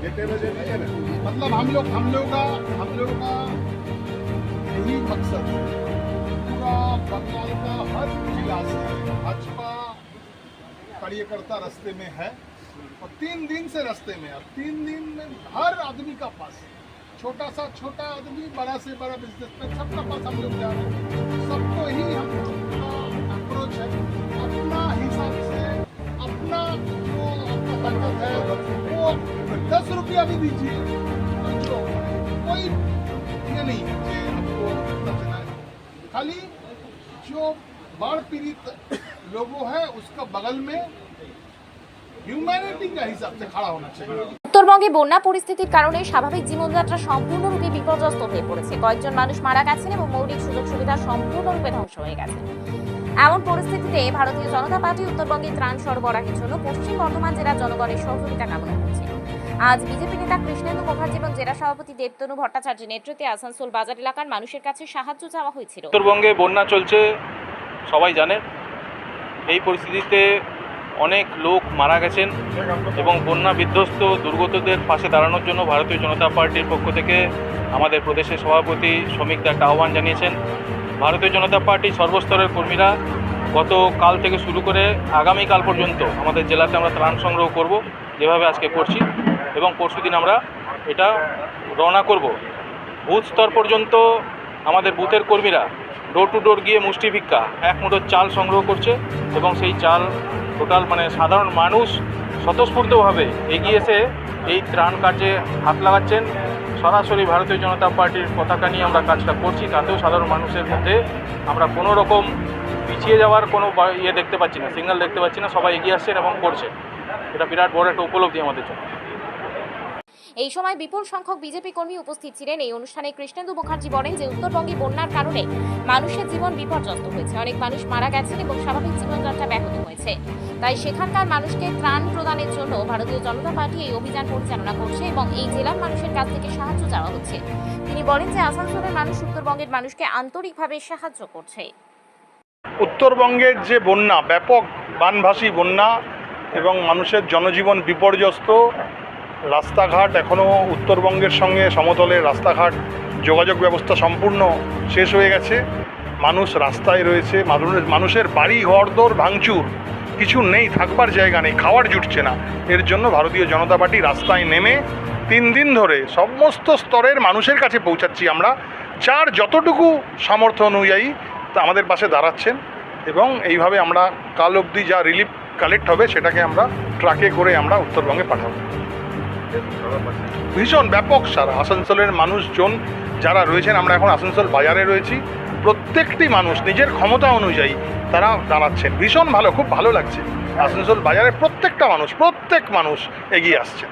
मतलब हम लोग हम लोग का, हम लोग का यही मकसद है। पूरा बंगाल का हर जिला से भाजपा कार्यकर्ता रास्ते में है और तीन दिन से रास्ते में है। तीन दिन में हर आदमी का पास छोटा सा छोटा आदमी, बड़ा से बड़ा बिजनेसमैन सबका पास हम लोग जा रहे हैं। सबको ही हम अप्रोच है। दस रुपया भी दीजिए तो जो कोई ये नहीं है कि हमको इतना देना है खाली जो बाढ़ पीड़ित लोगों है उसका बगल में ह्यूमैनिटी का हिसाब से खड़ा होना चाहिए উত্তরবঙ্গে বন্যা পরিস্থিতির কারণে স্বাভাবিক জীবনযাত্রা সম্পূর্ণরূপে বিপর্যস্ত হয়ে পড়েছে কয়েকজন মানুষ মারা গেছেন এবং মৌলিক সুযোগ সুবিধা সম্পূর্ণরূপে ধ্বংস হয়ে গেছে এমন পরিস্থিতিতে ভারতীয় জনতা পার্টি উত্তরবঙ্গে ত্রাণ সরবরাহের জন্য পশ্চিম বর্ধমান জেলার জনগণের সহযোগিতা কামনা করছে আজ বিজেপি নেতা কৃষ্ণেন্দু মুখার্জি এবং জেলা সভাপতি দেবতনু ভট্টাচার্যের নেতৃত্বে আসানসোল বাজার এলাকার মানুষের কাছে সাহায্য চাওয়া হয়েছিল। উত্তরবঙ্গে বন্যা চলছে, সবাই জানে। এই পরিস্থিতিতে অনেক লোক মারা গেছেন এবং বন্যা বিধ্বস্ত দুর্গতদের পাশে দাঁড়ানোর জন্য ভারতীয় জনতা পার্টির পক্ষ থেকে আমাদের প্রদেশের সভাপতি শ্রমিক দা একটা আহ্বান জানিয়েছেন। ভারতীয় জনতা পার্টির সর্বস্তরের কর্মীরা গত কাল থেকে শুরু করে আগামীকাল পর্যন্ত আমাদের জেলাতে আমরা ত্রাণ সংগ্রহ করব, যেভাবে আজকে করছি। এবং পরশুদিন আমরা এটা রওনা করব। বুথ স্তর পর্যন্ত আমাদের বুথের কর্মীরা ডোর টু ডোর গিয়ে মুষ্টি ভিক্ষা, এক মুঠো চাল সংগ্রহ করছে এবং সেই চাল টোটাল মানে সাধারণ মানুষ স্বতঃস্ফূর্তভাবে এগিয়ে এসে এই ত্রাণ কার্যে হাত লাগাচ্ছেন। সরাসরি ভারতীয় জনতা পার্টির পতাকা নিয়ে আমরা কাজটা করছি, তাতেও সাধারণ মানুষের মধ্যে আমরা কোনো রকম পিছিয়ে যাওয়ার কোনো ইয়ে দেখতে পাচ্ছি না সিগন্যাল দেখতে পাচ্ছি না, সবাই এগিয়ে আসছেন এবং করছে এটা বিরাট বড় একটা উপলব্ধি আমাদের জন্য। এই সময় বিপুল সংখ্যক বিজেপি কর্মী উপস্থিত ছিলেন। এই অনুষ্ঠানে কৃষ্ণেন্দু মুখার্জি বলেন যে, উত্তরবঙ্গে বন্যার কারণে মানুষের জীবন বিপর্যস্ত হয়েছে। অনেক মানুষ মারা গেছেন এবং স্বাভাবিক জীবনযাত্রা ব্যাহত হয়েছে। তাই সেখানকার মানুষকে ত্রাণ প্রদানের জন্য ভারতীয় জনতা পার্টি এই অভিযান পরিচালনা করছে এবং এই জেলার মানুষের কাছ থেকে সাহায্য চাওয়া হচ্ছে। তিনি বলেন যে, আসানসোলের মানুষ উত্তরবঙ্গের মানুষকে আন্তরিকভাবে সাহায্য করছে। উত্তরবঙ্গের যে বন্যা, ব্যাপক বানভাসী বন্যা এবং মানুষের জনজীবন বিপর্যস্ত রাস্তাঘাট এখনও উত্তরবঙ্গের সঙ্গে সমতলের রাস্তাঘাট, যোগাযোগ ব্যবস্থা সম্পূর্ণ শেষ হয়ে গেছে। মানুষ রাস্তায় রয়েছে মানুষের বাড়ি, ঘরদোর ভাঙচুর। কিছু নেই, থাকবার জায়গা নেই, খাওয়ার জুটছে না। এর জন্য ভারতীয় জনতা পার্টি রাস্তায় নেমে তিন দিন ধরে সমস্ত স্তরের মানুষের কাছে পৌঁছাচ্ছি আমরা। যার যতটুকু সামর্থ্য অনুযায়ী তা আমাদের পাশে দাঁড়াচ্ছেন এবং এইভাবে আমরা কাল অবধি যা রিলিফ কালেক্ট হবে সেটাকে আমরা ট্রাকে করে আমরা উত্তরবঙ্গে পাঠাবো। ভীষণ ব্যাপক সারা আসানসোলের মানুষজন যারা রয়েছেন, আমরা এখন আসানসোল বাজারে রয়েছি, প্রত্যেকটি মানুষ নিজের ক্ষমতা অনুযায়ী তারা দাঁড়াচ্ছেন। ভীষণ ভালো, খুব ভালো লাগছে। আসানসোল বাজারে প্রত্যেকটা মানুষ, প্রত্যেক মানুষ এগিয়ে আসছেন।